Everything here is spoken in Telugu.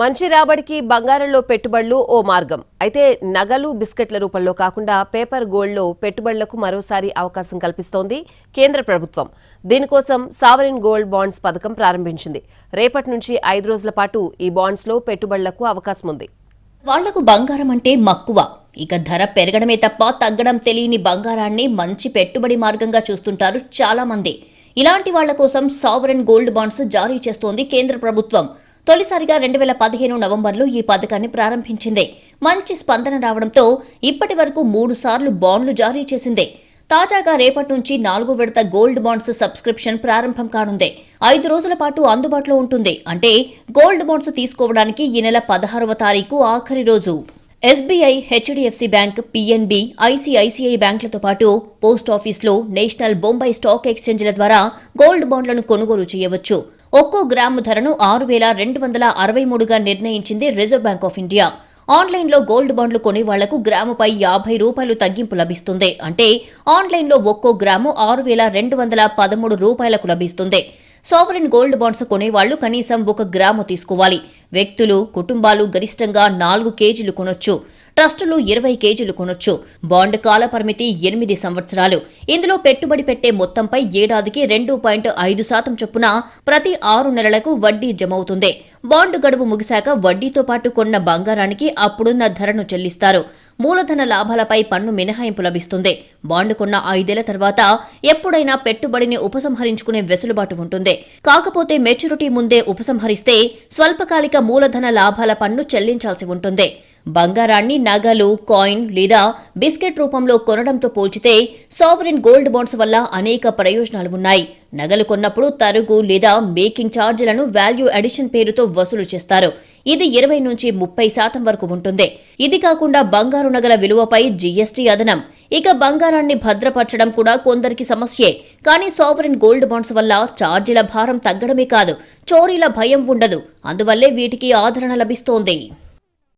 మంచి రాబడికి బంగారంలో పెట్టుబడులు ఓ మార్గం. అయితే నగలు బిస్కెట్ల రూపంలో కాకుండా పేపర్ గోల్డ్లో పెట్టుబడులకు మరోసారి అవకాశం కల్పిస్తోంది కేంద్ర ప్రభుత్వం. దీనికోసం సావరిన్ గోల్డ్ బాండ్స్ పథకం ప్రారంభించింది. రేపటి నుంచి ఐదు రోజుల పాటు ఈ బాండ్స్లో పెట్టుబడులకు అవకాశం ఉంది. వాళ్ళకు బంగారం అంటే మక్కువ. ఇక ధర పెరగడమే తప్ప తగ్గడం తెలియని బంగారాన్ని మంచి పెట్టుబడి మార్గంగా చూస్తుంటారు చాలా మంది ఇలాంటి వాళ్ళ కోసం సావరన్ గోల్డ్ బాండ్స్ జారీ చేస్తోంది కేంద్ర ప్రభుత్వం. తొలిసారిగా రెండు వేల పదిహేను నవంబర్లో ఈ పథకాన్ని ప్రారంభించింది. మంచి స్పందన రావడంతో ఇప్పటి వరకు మూడు సార్లు బాండ్లు జారీ చేసింది. తాజాగా రేపటి నుంచి నాలుగో విడత గోల్డ్ బాండ్స్ సబ్స్క్రిప్షన్ ప్రారంభం కానుంది. ఐదు రోజుల పాటు అందుబాటులో ఉంటుంది. అంటే గోల్డ్ బాండ్స్ తీసుకోవడానికి ఈ నెల పదహారవ తారీఖు ఆఖరి రోజు. SBI HDFC bank PNB ICICI బ్యాంకులతో పాటు పోస్ట్ ఆఫీస్లో నేషనల్ బొంబాయి స్టాక్ ఎక్స్చేంజ్ల ద్వారా గోల్డ్ బాండ్లను కొనుగోలు చేయవచ్చు. ఒక్కో గ్రాము ధరను ఆరు వేల రెండు వందల అరవై మూడుగా నిర్ణయించింది రిజర్వ్ బ్యాంక్ ఆఫ్ ఇండియా. ఆన్లైన్లో గోల్డ్ బాండ్లు కొనే వాళ్ళకు గ్రాముపై యాభై రూపాయలు తగ్గింపు లభిస్తుంది. అంటే ఆన్లైన్లో ఒక్కో గ్రాము ఆరు వేల రెండు వందల పదమూడు రూపాయలకు లభిస్తుంది. సావరిన్ గోల్డ్ బాండ్స్ కొనేవాళ్ళు కనీసం ఒక గ్రాము తీసుకోవాలి. వ్యక్తులు కుటుంబాలు గరిష్టంగా నాలుగు కేజీలు కొనొచ్చు. ట్రస్టులు ఇరవై కేజీలు కొనొచ్చు. బాండ్ కాల పరిమితి ఎనిమిది సంవత్సరాలు. ఇందులో పెట్టుబడి పెట్టే మొత్తంపై ఏడాదికి రెండు పాయింట్ ఐదు శాతం చొప్పున ప్రతి ఆరు నెలలకు వడ్డీ జమవుతుంది. బాండ్ గడువు ముగిశాక వడ్డీతో పాటు కొన్న బంగారానికి అప్పుడున్న ధరను చెల్లిస్తారు. మూలధన లాభాలపై పన్ను మినహాయింపు లభిస్తుంది. బాండ్ కొన్న ఐదేళ్ళ తర్వాత ఎప్పుడైనా పెట్టుబడిని ఉపసంహరించుకునే వెసులుబాటు ఉంటుంది. కాకపోతే మెచ్యూరిటీ ముందే ఉపసంహరిస్తే స్వల్పకాలిక మూలధన లాభాల పన్ను చెల్లించాల్సి ఉంటుంది. బంగారాన్ని నగలు కాయిన్ లేదా బిస్కెట్ రూపంలో కొనడంతో పోల్చితే సావరిన్ గోల్డ్ బాండ్స్ వల్ల అనేక ప్రయోజనాలు ఉన్నాయి. నగలు కొన్నప్పుడు తరుగు లేదా మేకింగ్ ఛార్జీలను వాల్యూ అడిషన్ పేరుతో వసూలు చేస్తారు. ఇది ఇరవై నుంచి ముప్పై శాతం వరకు ఉంటుంది. ఇది కాకుండా బంగారు నగల విలువపై జీఎస్టీ అదనం. ఇక బంగారాన్ని భద్రపరచడం కూడా కొందరికి సమస్యే. కానీ సావరిన్ గోల్డ్ బాండ్స్ వల్ల ఛార్జీల భారం తగ్గడమే కాదు చోరీల భయం ఉండదు. అందువల్లే వీటికి ఆదరణ లభిస్తోంది.